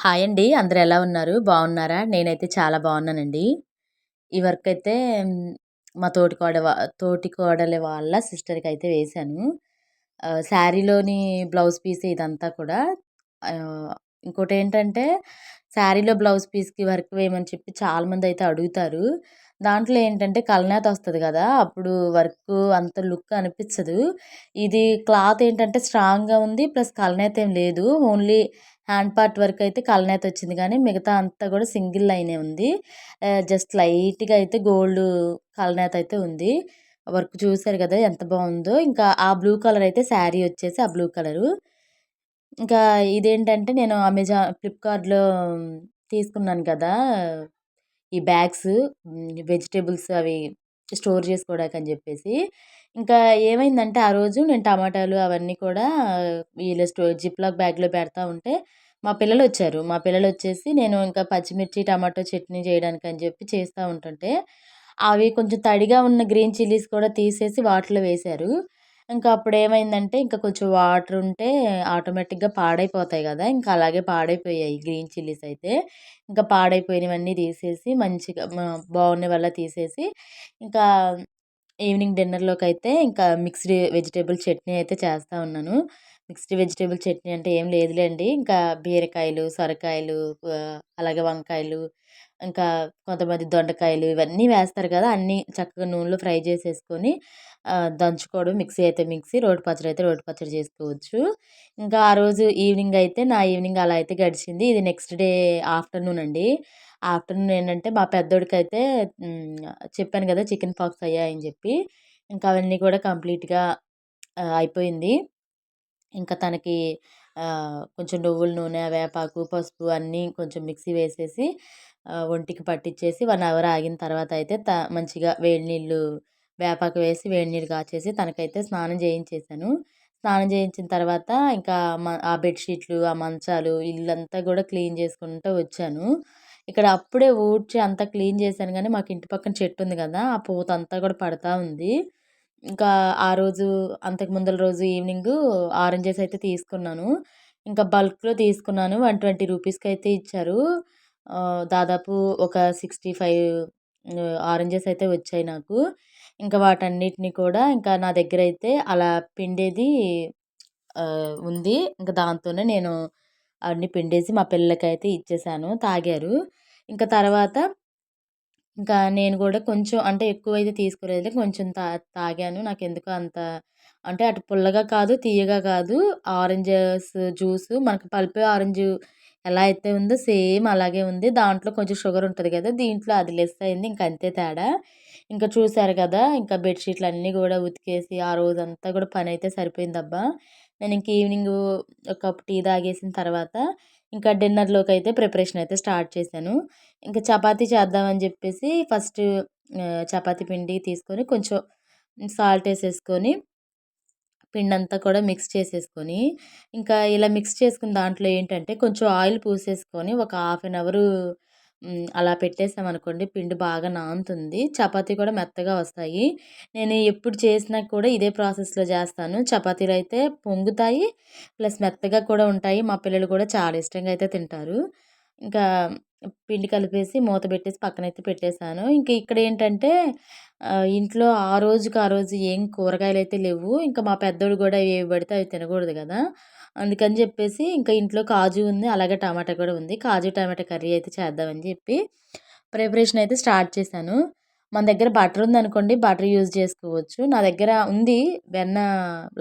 Hi అండి. అందరు ఎలా ఉన్నారు? బాగున్నారా? నేనైతే చాలా బాగున్నానండి. ఈ వర్క్ అయితే మా తోటి కోడ తోటి కోడలి వాళ్ళ సిస్టర్కి అయితే వేశాను శారీలోని బ్లౌజ్ పీస్ ఇదంతా కూడా ఇంకోటి ఏంటంటే శారీలో బ్లౌజ్ పీస్కి వర్క్ వేయమని చెప్పి చాలామంది అయితే అడుగుతారు. దాంట్లో ఏంటంటే కలనేత వస్తుంది కదా అప్పుడు వర్క్ అంత లుక్ అనిపించదు ఇది క్లాత్ ఏంటంటే స్ట్రాంగ్గా ఉంది ప్లస్ కలనేత ఏం లేదు. ఓన్లీ హ్యాండ్ పార్ట్ వరకు అయితే కలనేత వచ్చింది. కానీ మిగతా అంతా కూడా సింగిల్ లైనే ఉంది. జస్ట్ లైట్గా అయితే గోల్డ్ కలనేత అయితే ఉంది. వర్క్ చూసారు కదా ఎంత బాగుందో. ఇంకా ఆ బ్లూ కలర్ అయితే శారీ వచ్చేసి ఆ బ్లూ కలరు. ఇంకా ఇదేంటంటే నేను అమెజాన్ ఫ్లిప్కార్ట్లో తీసుకున్నాను కదా ఈ బ్యాగ్స్ వెజిటేబుల్స్ అవి స్టోర్ చేసుకోవడానికి అని చెప్పేసి. ఇంకా ఏమైందంటే ఆ రోజు నేను టమాటాలు అవన్నీ కూడా వీళ్ళ స్టో జిప్లాక్ బ్యాగ్లో పెడతా ఉంటే మా పిల్లలు వచ్చారు మా పిల్లలు వచ్చేసి నేను ఇంకా పచ్చిమిర్చి టమాటో చట్నీ చేయడానికి అని చెప్పి చేస్తూ ఉంటుంటే అవి కొంచెం తడిగా ఉన్న గ్రీన్ చిల్లీస్ కూడా తీసేసి వాటర్లో వేశారు. ఇంకా అప్పుడు ఏమైందంటే ఇంకా కొంచెం వాటర్ ఉంటే ఆటోమేటిక్గా పాడైపోతాయి కదా! ఇంకా అలాగే పాడైపోయాయి గ్రీన్ చిల్లీస్ అయితే. ఇంకా పాడైపోయినవన్నీ తీసేసి మంచిగా బాగున్న వల్ల తీసేసి ఇంకా ఈవినింగ్ డిన్నర్లోకి అయితే ఇంకా మిక్స్డ్ వెజిటేబుల్ చట్నీ అయితే చేస్తూ ఉన్నాను. మిక్స్డ్ వెజిటేబుల్ చట్నీ అంటే ఏం లేదులేండి. ఇంకా బీరకాయలు సొరకాయలు అలాగే వంకాయలు ఇంకా కొంతమంది దొండకాయలు ఇవన్నీ వేస్తారు కదా అన్నీ చక్కగా నూనెలో ఫ్రై చేసేసుకొని దంచుకోవడం మిక్సీ అయితే మిక్సీ రోటి పచ్చడి అయితే రోటి పచ్చడి చేసుకోవచ్చు. ఇంకా ఆ రోజు ఈవినింగ్ అయితే నా ఈవినింగ్ అలా అయితే గడిచింది. ఇది నెక్స్ట్ డే ఆఫ్టర్నూన్ అండి. ఆఫ్టర్నూన్ ఏంటంటే మా పెద్దోడికి అయితే చెప్పాను కదా చికెన్ పాక్స్ అయ్యాయని చెప్పి ఇంకా అవన్నీ కూడా కంప్లీట్గా అయిపోయింది. ఇంకా తనకి కొంచెం నువ్వుల నూనె వేపాకు పసుపు అన్నీ కొంచెం మిక్సీ వేసేసి ఒంటికి పట్టించేసి వన్ అవర్ ఆగిన తర్వాత అయితే త మంచిగా వేడి నీళ్ళు వేపాకు వేసి వేడి నీళ్ళు కాచేసి తనకైతే స్నానం చేయించేసాను స్నానం చేయించిన తర్వాత ఇంకా మ ఆ బెడ్షీట్లు ఆ మంచాలు ఇల్లంతా కూడా క్లీన్ చేసుకుంటూ వచ్చాను. ఇక్కడ అప్పుడే ఊడ్చి అంతా క్లీన్ చేశాను కానీ మాకు ఇంటి పక్కన చెట్టు ఉంది కదా ఆ పూత అంతా కూడా పడతా ఉంది. ఇంకా ఆ రోజు అంతకు ముందల రోజు ఈవినింగ్ ఆరెంజెస్ అయితే తీసుకున్నాను. ఇంకా బల్క్లో తీసుకున్నాను వన్ ట్వంటీ రూపీస్కి అయితే ఇచ్చారు. దాదాపు ఒక సిక్స్టీ ఫైవ్ ఆరెంజెస్ అయితే వచ్చాయి నాకు. ఇంకా వాటన్నిటిని కూడా ఇంకా నా దగ్గర అయితే అలా పిండేది ఉంది. ఇంకా దాంతోనే నేను అవన్నీ పిండేసి మా పిల్లలకైతే ఇచ్చేసాను. తాగారు. ఇంకా తర్వాత ఇంకా నేను కూడా కొంచెం అంటే ఎక్కువ అయితే తీసుకునేది కొంచెం తా తాగాను. నాకు ఎందుకు అంత అంటే అటు పుల్లగా కాదు తీయగా కాదు. ఆరెంజెస్ జ్యూస్ మనకు పల్పే ఆరెంజ్ ఎలా అయితే ఉందో సేమ్ అలాగే ఉంది. దాంట్లో కొంచెం షుగర్ ఉంటుంది కదా దీంట్లో అది లెస్ అయింది. ఇంకా అంతే తేడా. ఇంకా చూసారు కదా ఇంకా బెడ్షీట్లు అన్నీ కూడా ఉతికేసి ఆ రోజంతా కూడా పని అయితే సరిపోయిందబ్బా. నేను ఇంక ఈవినింగ్ ఒక కప్ టీ తాగేసిన తర్వాత ఇంకా డిన్నర్లోకి అయితే ప్రిపరేషన్ అయితే స్టార్ట్ చేశాను. ఇంకా చపాతీ చేద్దామని చెప్పేసి ఫస్ట్ చపాతీ పిండి తీసుకొని కొంచెం సాల్ట్ వేసేసుకొని పిండి అంతా కూడా మిక్స్ చేసేసుకొని ఇంకా ఇలా మిక్స్ చేసుకున్న దాంట్లో ఏంటంటే కొంచెం ఆయిల్ పూసేసుకొని ఒక హాఫ్ అన్ అవర్ అలా పెట్టేసామనుకోండి పిండి బాగా నానుతుంది. చపాతీ కూడా మెత్తగా వస్తాయి. నేను ఎప్పుడు చేసినా కూడా ఇదే ప్రాసెస్లో చేస్తాను. చపాతీలు అయితే పొంగుతాయి ప్లస్ మెత్తగా కూడా ఉంటాయి. మా పిల్లలు కూడా చాలా ఇష్టంగా అయితే తింటారు. ఇంకా పిండి కలిపేసి మూత పెట్టేసి పక్కనైతే పెట్టేశాను. ఇంకా ఇక్కడ ఏంటంటే ఇంట్లో ఆ రోజుకి ఆ రోజు ఏం కూరగాయలు అయితే లేవు ఇంకా మా పెద్దోడు కూడా ఏవి పడితే అవి తినకూడదు కదా. అందుకని చెప్పేసి ఇంకా ఇంట్లో కాజు ఉంది అలాగే టమాటా కూడా ఉంది. కాజు టమాటా కర్రీ అయితే చేద్దామని చెప్పి ప్రిపరేషన్ అయితే స్టార్ట్ చేశాను. మన దగ్గర బటర్ ఉందనుకోండి బటర్ యూజ్ చేసుకోవచ్చు. నా దగ్గర ఉంది వెన్న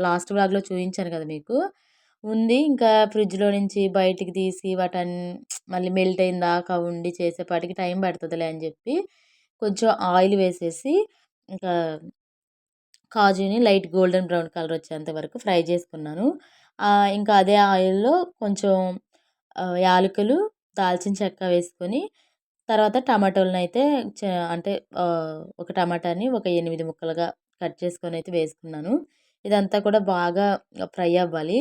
లాస్ట్ బ్లాగ్లో చూపించాను కదా మీకు. ఉంది ఇంకా ఫ్రిడ్జ్లో నుంచి బయటికి తీసి వాటన్ మళ్ళీ మెల్ట్ అయిన దాకా ఉండి చేసేపాటికి టైం పడుతుందిలే అని చెప్పి కొంచెం ఆయిల్ వేసేసి ఇంకా కాజుని లైట్ గోల్డెన్ బ్రౌన్ కలర్ వచ్చేంత వరకు ఫ్రై చేసుకున్నాను. ఇంకా అదే ఆయిల్లో కొంచెం యాలకులు దాల్చిన చెక్క వేసుకొని తర్వాత టమాటోలను అయితే చ- అంటే ఒక టమాటాని ఒక ఎనిమిది ముక్కలుగా కట్ చేసుకొని అయితే వేసుకున్నాను. ఇదంతా కూడా బాగా ఫ్రై అవ్వాలి.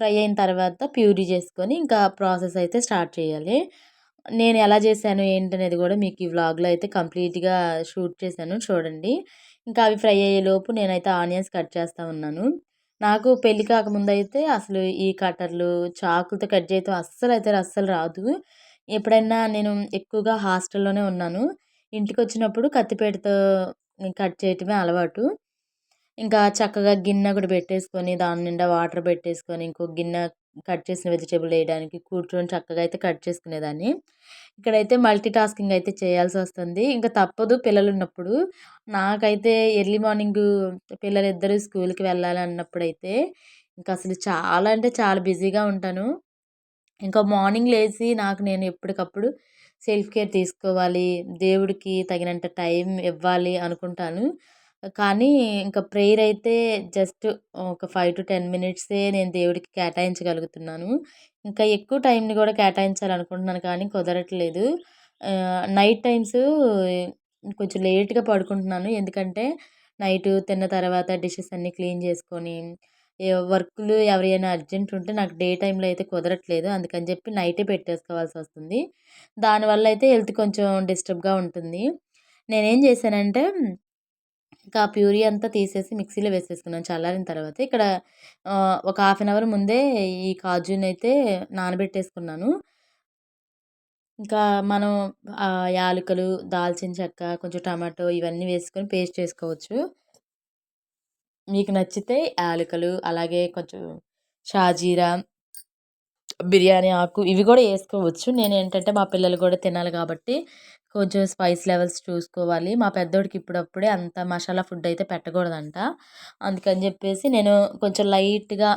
ఫ్రై అయిన తర్వాత ప్యూరీ చేసుకొని ఇంకా ప్రాసెస్ అయితే స్టార్ట్ చేయాలి. నేను ఎలా చేశాను ఏంటనేది కూడా మీకు ఈ వ్లాగ్లో అయితే కంప్లీట్గా షూట్ చేశాను చూడండి ఇంకా అవి ఫ్రై అయ్యేలోపు నేనైతే ఆనియన్స్ కట్ చేస్తూ ఉన్నాను నాకు పెళ్ళి కాకముందయితే అసలు ఈ కట్టర్లు, చాకులతో కట్ చేయటం అస్సలైతే అస్సలు రాదు. ఎప్పుడైనా నేను ఎక్కువగా హాస్టల్‌లోనే ఉన్నాను. ఇంటికి వచ్చినప్పుడు కత్తిపేటతో కట్ చేయటమే అలవాటు. ఇంకా చక్కగా గిన్నె ఒకటి పెట్టేసుకొని, దాని నిండా వాటర్ పెట్టేసుకొని, ఇంకో గిన్నె కట్ చేసిన వెజిటేబుల్ వేయడానికి కూర్చొని చక్కగా అయితే కట్ చేసుకునేదాన్ని. ఇక్కడైతే మల్టీ టాస్కింగ్ అయితే చేయాల్సి వస్తుంది ఇంకా తప్పదు పిల్లలు ఉన్నప్పుడు నాకైతే ఎర్లీ మార్నింగు పిల్లలిద్దరూ స్కూల్‌కి వెళ్ళాలి అన్నప్పుడైతే అసలు చాలా అంటే చాలా బిజీగా ఉంటాను. ఇంకా మార్నింగ్ లేచి నాకు నేను ఎప్పటికప్పుడు సెల్ఫ్ కేర్ తీసుకోవాలి. దేవుడికి తగినంత టైం ఇవ్వాలి అనుకుంటాను. కానీ ఇంకా ప్రేయర్ అయితే జస్ట్ ఒక 5-10 మినిట్సే నేను దేవుడికి కేటాయించగలుగుతున్నాను. ఇంకా ఎక్కువ టైంని కూడా కేటాయించాలనుకుంటున్నాను కానీ కుదరట్లేదు. నైట్ టైమ్స్ కొంచెం లేట్‌గా పడుకుంటున్నాను. ఎందుకంటే నైట్ తిన్న తర్వాత డిషెస్ అన్నీ క్లీన్ చేసుకొని, వర్క్లు ఎవరైనా అర్జెంట్ ఉంటే నాకు డే టైంలో అయితే కుదరట్లేదు. అందుకని చెప్పి నైటే పెట్టేసుకోవాల్సొస్తుంది. దానివల్ల అయితే హెల్త్ కొంచెం డిస్టర్బ్‌గా ఉంటుంది. నేనేం చేశానంటే ఇంకా ప్యూరీ అంతా తీసేసి మిక్సీలో వేసేసుకున్నాను చల్లారిన తర్వాత. ఇక్కడ ఒక హాఫ్ అన్ అవర్ ముందే ఈ కాజునైతే నానబెట్టేసుకున్నాను. ఇంకా మనం యాలకులు, దాల్చిన చెక్క, కొంచెం టమాటో ఇవన్నీ వేసుకొని పేస్ట్ చేసుకోవచ్చు. మీకు నచ్చితే యాలకులు, అలాగే కొంచెం షాజీరా, బిర్యానీ ఆకు ఇవి కూడా వేసుకోవచ్చు నేను ఏంటంటే మా పిల్లలు కూడా తినాలి కాబట్టి కొంచెం స్పైస్ లెవెల్స్ చూసుకోవాలి. మా పెద్దోడికి ఇప్పుడప్పుడే అంత మసాలా ఫుడ్ అయితే పెట్టకూడదంట. అందుకని చెప్పేసి నేను కొంచెం లైట్‌గా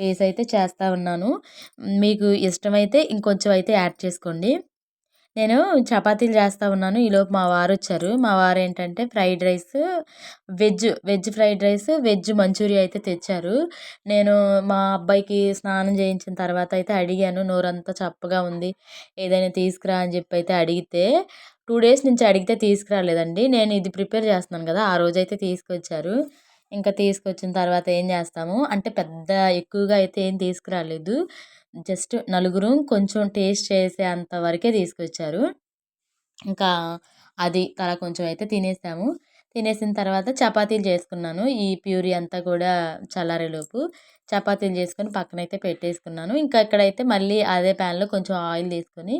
వేస్ట్ అయితే చేస్తూ ఉన్నాను. మీకు ఇష్టమైతే ఇంకొంచెం అయితే యాడ్ చేసుకోండి. నేను చపాతీలు చేస్తా ఉన్నాను. ఈలోపు మా వారు వచ్చారు మా వారు ఏంటంటే fried rice, veg, veg fried rice, veg manchurian అయితే తెచ్చారు. నేను మా అబ్బాయికి స్నానం చేయించిన తర్వాత అయితే అడిగాను. నోరంతా చప్పగా ఉంది. ఏదైనా తీసుకురా అని చెప్పి అయితే అడిగితే టూ డేస్ నుంచి అడిగితే తీసుకురాలేదండి. నేను ఇది ప్రిపేర్ చేస్తున్నాను కదా! ఆ రోజైతే తీసుకొచ్చారు. ఇంకా తీసుకొచ్చిన తర్వాత ఏం చేస్తాము అంటే పెద్ద ఎక్కువగా అయితే ఏం తీసుకురాలేదు. జస్ట్ నలుగురం కొంచెం టేస్ట్ చేసే అంత వరకే తీసుకొచ్చారు. ఇంకా అది తల కొంచెం అయితే తినేసాము. తినేసిన తర్వాత చపాతీలు చేసుకున్నాను. ఈ ప్యూరీ అంతా కూడా చల్లారేలోపు చపాతీలు చేసుకొని పక్కనైతే పెట్టేసుకున్నాను. ఇంకా ఇక్కడైతే మళ్ళీ అదే ప్యాన్‌లో కొంచెం ఆయిల్ తీసుకొని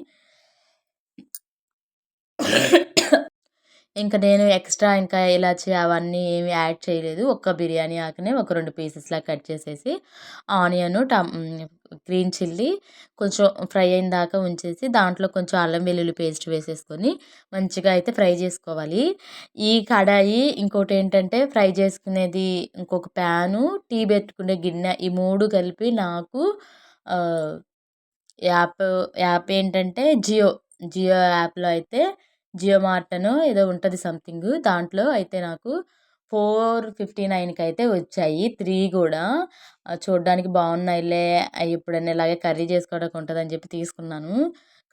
ఇంకా నేను ఎక్స్ట్రా ఇంకా ఇలాచి అవన్నీ ఏమి యాడ్ చేయలేదు. ఒక్క బిర్యానీ ఆకునే ఒక రెండు పీసెస్‌లా కట్ చేసేసి ఆనియను, టమ్ గ్రీన్ చిల్లీ కొంచెం ఫ్రై అయిన దాకా ఉంచేసి దాంట్లో కొంచెం అల్లం వెల్లుల్లి పేస్ట్ వేసేసుకొని మంచిగా అయితే ఫ్రై చేసుకోవాలి. ఈ కడాయి ఇంకోటి ఏంటంటే ఫ్రై చేసుకునేది ఇంకొక ప్యాను, టీ పెట్టుకునే గిన్నె ఈ మూడు కలిపి నాకు యాప్ యాప్ ఏంటంటే జియో. జియో యాప్‌లో అయితే జియో మార్ట్ ఏదో ఉంటుంది సంథింగ్. దాంట్లో అయితే నాకు 459కి అయితే వచ్చాయి 3 గూడా. ఆహ్, చూడ్డానికి బావున్నాయిలే ఎప్పుడైనా ఇలాగే కర్రీ చేసుకోవడానికి ఉంటుందని చెప్పి తీసుకున్నాను.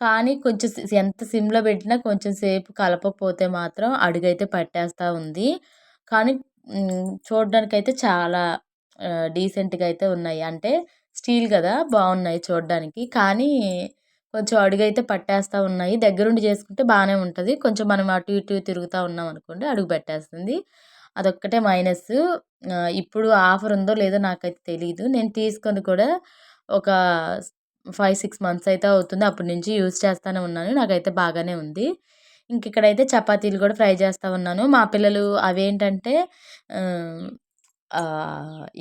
కానీ కొంచెం సి ఎంత సిమ్‌లో పెట్టినా కొంచెం సేపు కలపకపోతే మాత్రం అడుగైతే పట్టేస్తూ ఉంది. కానీ హ్మ్, చాలా డీసెంట్‌గా అయితే ఉన్నాయి. అంటే స్టీల్ కదా బాగున్నాయి చూడ్డానికి. కానీ కొంచెం అడుగైతే పట్టేస్తా ఉన్నాయి. దగ్గరుండి చేసుకుంటే బాగానే ఉంటుంది కొంచెం మనం అటు ఇటు తిరుగుతూ ఉన్నాం అనుకోండి అడుగు పెట్టేస్తుంది. అదొక్కటే మైనస్ ఇప్పుడు ఆఫర్ ఉందో లేదో నాకైతే తెలియదు నేను తీసుకొని కూడా ఒక 5, 6 మంత్స్ అయితే అవుతుంది. అప్పటి నుంచి యూజ్ చేస్తూనే ఉన్నాను. నాకైతే బాగానే ఉంది. ఇంక ఇక్కడైతే చపాతీలు కూడా ఫ్రై చేస్తూ ఉన్నాను. మా పిల్లలు అవేంటంటే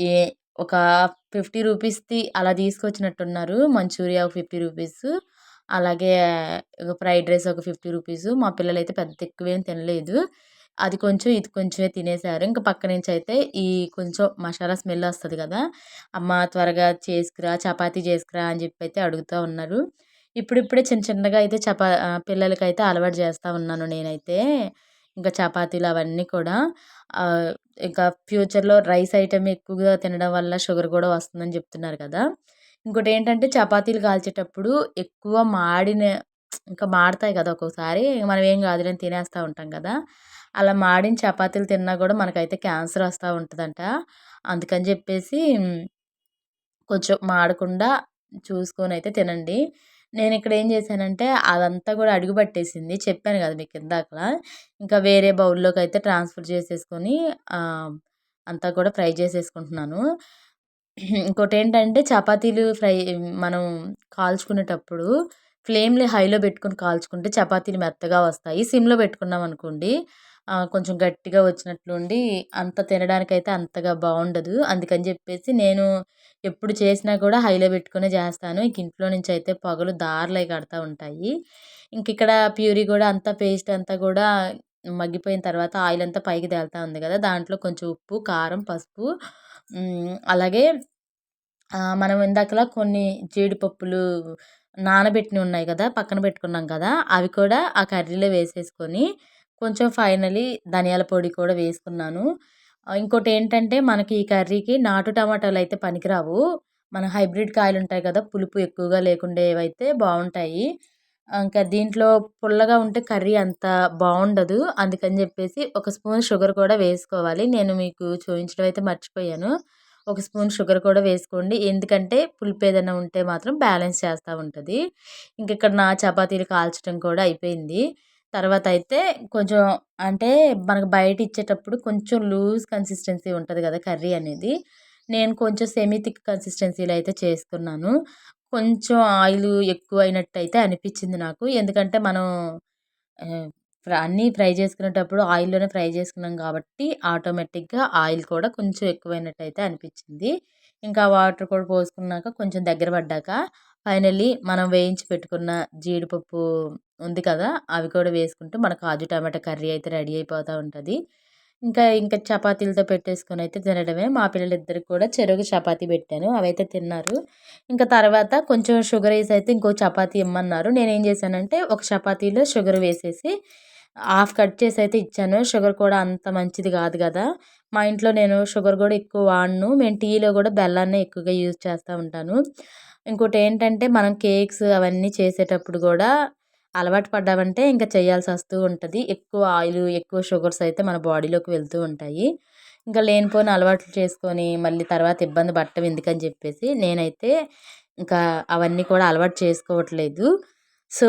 ఏ ఒక 50 రూపీస్‌ది అలా తీసుకొచ్చినట్టున్నారు. మంచూరియా ఫిఫ్టీ రూపీస్ అలాగే ఫ్రైడ్ రైస్ ఒక ఫిఫ్టీ రూపీస్ మా పిల్లలైతే పెద్ద ఎక్కువేం తినలేదు. అది కొంచెం, ఇది కొంచెమే తినేసారు. ఇంకా పక్క నుంచి అయితే ఈ కొంచెం మసాలా స్మెల్ వస్తుంది కదా అమ్మ త్వరగా చేసుకురా, చపాతీ చేసుకురా అని చెప్పి అయితే అడుగుతా ఉన్నారు. ఇప్పుడిప్పుడే చిన్న చిన్నగా అయితే చపా పిల్లలకి పిల్లలకైతే అలవాటు చేస్తూ ఉన్నాను నేనైతే. ఇంకా చపాతీలు అవన్నీ కూడా. ఇంకా ఫ్యూచర్‌లో రైస్ ఐటమ్ ఎక్కువగా తినడం వల్ల షుగర్ కూడా వస్తుందని చెప్తున్నారు కదా! ఇంకోటి ఏంటంటే చపాతీలు కాల్చేటప్పుడు ఎక్కువ మాడిన ఇంకా మాడతాయి కదా! ఒక్కోసారి మనం ఏం కాదులే తినేస్తూ ఉంటాం కదా! అలా మాడిన చపాతీలు తిన్నా కూడా మనకైతే క్యాన్సర్ వస్తూ ఉంటుందంట అందుకని చెప్పేసి కొంచెం మాడకుండా చూసుకొని అయితే తినండి. నేను ఇక్కడ ఏం చేశానంటే అదంతా కూడా అడుగు పట్టేసింది. చెప్పాను కదా మీకు ఇందాక ఇంకా వేరే బౌల్‌లోకైతే ట్రాన్స్‌ఫర్ చేసేసుకొని అంతా కూడా ఫ్రై చేసేసుకుంటున్నాను. ఇంకోటేంటంటే చపాతీలు ఫ్రై మనం కాల్చుకునేటప్పుడు ఫ్లేమ్‌ని హైలో పెట్టుకొని కాల్చుకుంటే చపాతీలు మెత్తగా వస్తాయి. సిమ్‌లో పెట్టుకున్నాం అనుకోండి కొంచెం గట్టిగా వచ్చినట్లుండి అంత తినడానికైతే అంతగా బాగుండదు అందుకని చెప్పేసి నేను ఎప్పుడు చేసినా కూడా హైలో పెట్టుకునే చేస్తాను. ఇంక ఇంట్లో నుంచి అయితే పొగలు దారిలో కడతా ఉంటాయి. ఇంక ఇక్కడ ప్యూరీ కూడా అంతా పేస్ట్ అంతా కూడా మగ్గిపోయిన తర్వాత ఆయిల్ అంతా పైకి తేలుతూ ఉంది కదా! దాంట్లో కొంచెం ఉప్పు, కారం, పసుపు అలాగే మనం ఇందాకలా కొన్ని జీడిపప్పులు నానబెట్టినవి ఉన్నాయి కదా! పక్కన పెట్టుకున్నాం కదా! అవి కూడా ఆ కర్రీలో వేసేసుకొని కొంచెం ఫైనలీ ధనియాల పొడి కూడా వేసుకున్నాను. ఇంకోటి ఏంటంటే మనకి ఈ కర్రీకి నాటు టమాటాలు అయితే పనికిరావు. మన హైబ్రిడ్ కాయలు ఉంటాయి కదా! పులుపు ఎక్కువగా లేకుండా ఏవైతే బాగుంటాయి ఇంకా దీంట్లో పుల్లగా ఉంటే కర్రీ అంత బాగుండదు అందుకని చెప్పేసి ఒక స్పూన్ షుగర్ కూడా వేసుకోవాలి. నేను మీకు చూపించడం అయితే మర్చిపోయాను. ఒక స్పూన్ షుగర్ కూడా వేసుకోండి. ఎందుకంటే పులుపు ఏదైనా ఉంటే మాత్రం బ్యాలెన్స్ చేస్తూ ఉంటుంది ఇంక ఇక్కడ నా చపాతీలు కాల్చడం కూడా అయిపోయింది. తర్వాత అయితే కొంచెం అంటే మనకు బయట ఇచ్చేటప్పుడు కొంచెం లూజ్ కన్సిస్టెన్సీ ఉంటుంది కదా! కర్రీ అనేది. నేను కొంచెం సెమీ థిక్ కన్సిస్టెన్సీలో అయితే చేసుకున్నాను. కొంచెం ఆయిలు ఎక్కువైనట్టయితే అనిపించింది నాకు. ఎందుకంటే మనం అన్నీ ఫ్రై చేసుకునేటప్పుడు ఆయిల్‌లోనే ఫ్రై చేసుకున్నాం కాబట్టి ఆటోమేటిక్‌గా ఆయిల్ కూడా కొంచెం ఎక్కువైనట్టయితే అనిపించింది ఇంకా వాటర్ కూడా పోసుకున్నాక కొంచెం దగ్గర పడ్డాక ఫైనల్లీ మనం వేయించి పెట్టుకున్న జీడిపప్పు ఉంది కదా! అవి కూడా వేసుకుంటే మన కాజు టమాటా కర్రీ అయితే రెడీ అయిపోతూ ఉంటుంది ఇంకా ఇంకా చపాతీలతో పెట్టేసుకొని అయితే తినడమే. మా పిల్లలిద్దరికి కూడా చెరుకు చపాతీ పెట్టాను. అవైతే తిన్నారు. ఇంకా తర్వాత కొంచెం షుగర్ వేసి అయితే ఇంకో చపాతీ ఇమ్మన్నారు. నేనేం చేశానంటే ఒక చపాతీలో షుగర్ వేసేసి హాఫ్ కట్ చేసి అయితే ఇచ్చాను. షుగర్ కూడా అంత మంచిది కాదు కదా! మా ఇంట్లో నేను షుగర్ కూడా ఎక్కువ వాడను. మేము టీలో కూడా బెల్లాన్నే ఎక్కువగా యూజ్ చేస్తూ ఉంటాను. ఇంకోటి ఏంటంటే మనం కేక్స్ అవన్నీ చేసేటప్పుడు కూడా అలవాటు పడ్డామంటే ఇంకా చేయాల్సి వస్తూ ఉంటుంది ఎక్కువ ఆయిల్ ఎక్కువ షుగర్స్ అయితే మన బాడీలోకి వెళ్తూ ఉంటాయి. ఇంకా లేనిపోని అలవాట్లు చేసుకొని మళ్ళీ తర్వాత ఇబ్బంది పడటం ఎందుకని చెప్పేసి నేనైతే ఇంకా అవన్నీ కూడా అలవాటు చేసుకోవట్లేదు. సో,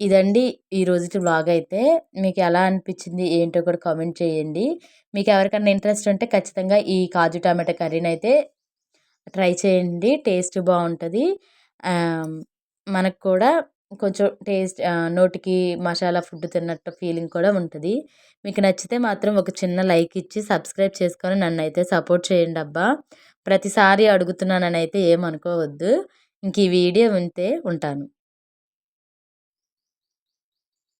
ఇదండి ఈ రోజుటి వ్లాగ్ అయితే. మీకు ఎలా అనిపించింది ఏంటో కూడా కామెంట్ చేయండి. మీకు ఎవరికైనా ఇంట్రెస్ట్ ఉంటే ఖచ్చితంగా ఈ కాజు టమాటా అయితే ట్రై చేయండి. టేస్ట్ బాగుంటుంది మనకు కూడా కొంచెం టేస్ట్ నోటికి మసాలా ఫుడ్ తిన్నట్టు ఫీలింగ్ కూడా ఉంటుంది మీకు నచ్చితే మాత్రం ఒక చిన్న లైక్ ఇచ్చి సబ్స్క్రైబ్ చేసుకొని నన్ను అయితే సపోర్ట్ చేయండి అబ్బా ప్రతిసారి అడుగుతున్నాననైతే ఏమనుకోవద్దు. ఇంక ఈ వీడియో ఉంటే ఉంటాను.